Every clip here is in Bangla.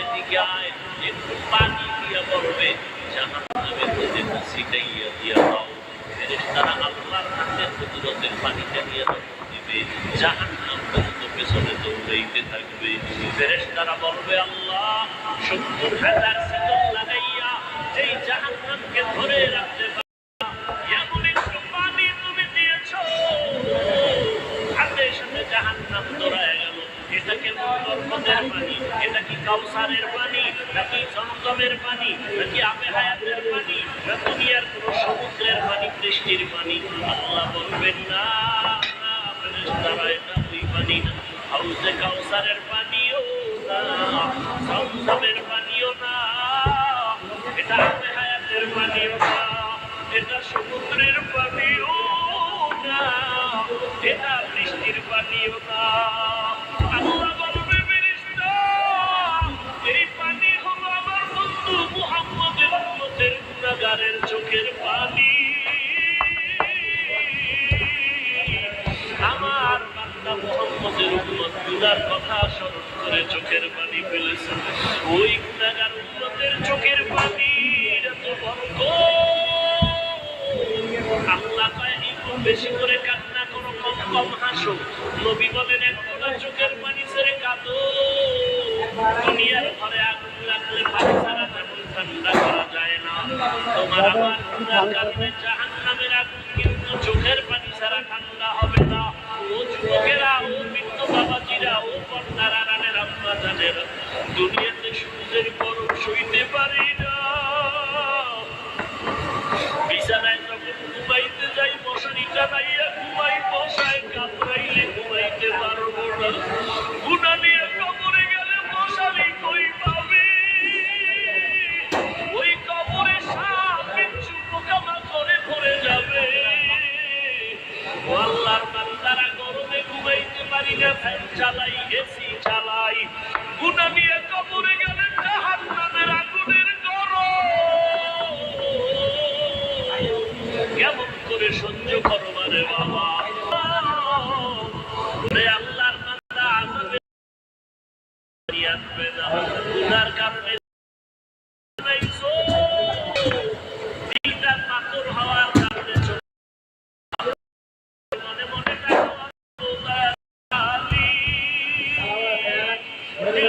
এদিকে আয় একটু পানি দিয়া বলবে জাহান্নামের দিয়া দাও ফেরেশতারা আল্লাহর হাতে কুদরতের পানিটা নিয়ে দিবে জাহান্নাম ফেরেশতারা বলবে, আল্লাহ সত্তর হাজার শিকল লাগাইয়া এই জাহান্নামকে ধরে রাখতে পানি তুমি পানি পানি নাকি জমজমের পানি হায়াতের পানি না দুনিয়ার কোন সমুদ্রের পানি বৃষ্টির পানি আল্লাহ বলবেন না ফেরেশতারা এটা ওই পানি না হাউজে কাউসারের পানিও উম্মত কথা স্মরণ করে চোখের পানি ফেলেছে ওই গুনাহগার উম্মতের চোখের পানি আল্লাহ বেশি করে কান্না করো কম কম হাসো। নবী বলেন একটা চোখের পানি ছেড়ে কাঁদো। দুনিয়ার ঘরে আগুন লাগলে পানি ছাড়া তেমন ঠান্ডা করা যায় না। তোমার আমার গুনার কারণে দুনিয়াতে সূর্যের গরম সইতে পারি না। ঘুমাইতে যাই, মশারি টানাইয়া ঘুমাই বসায় কাতরাইলে ঘুমাইতে পারব না। পাবে? ওই কবরে সাপ বিচ্ছু পোকামা করে যাবে। আল্লাহর বান্দারা গরমে ঘুমাইতে পারি না, ফ্যান চালাই, এসি চালাই। গুনা কবরে গেলে জাহান্নামের আগুনের কেমন করে সহ্য করবা রে বাবা? আল্লাহর বান্দা আযাবে আসবে না। গুনার কারণে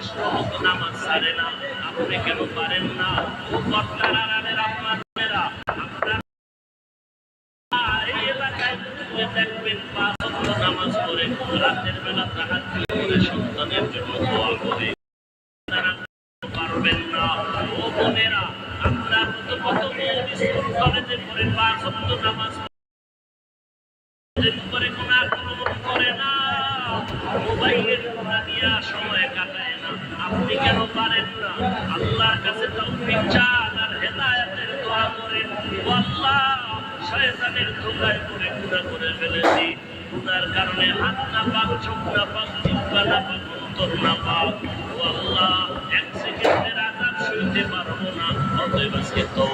কষ্ট মতো নামাজ সারে না আপনি কেন পারেন না ও কর্তার আড়ালের আপনারা দেখবেন পাঁচ নামাজ পড়ে রাতের বেলা তাহাজ্জুদ করে সন্তানের জন্য দোয়া করে পারবেন না ও বোনেরা আপনার মতো কত কলেজে পড়ে পাঁচ নামাজ করে কোনো আক্রমণ করে না মোবাইলের সময় আপনি কেন পারেন না? আল্লাহর কাছে তৌফিক চান আল্লাহ শয়তানের ধোকায় করে ফেলেছি। গুনার কারণে হাত না পাক, চোখ না পাক আল্লাহ এক সেকেন্ডের সইতে পারব না, অতএব আজকে তওবা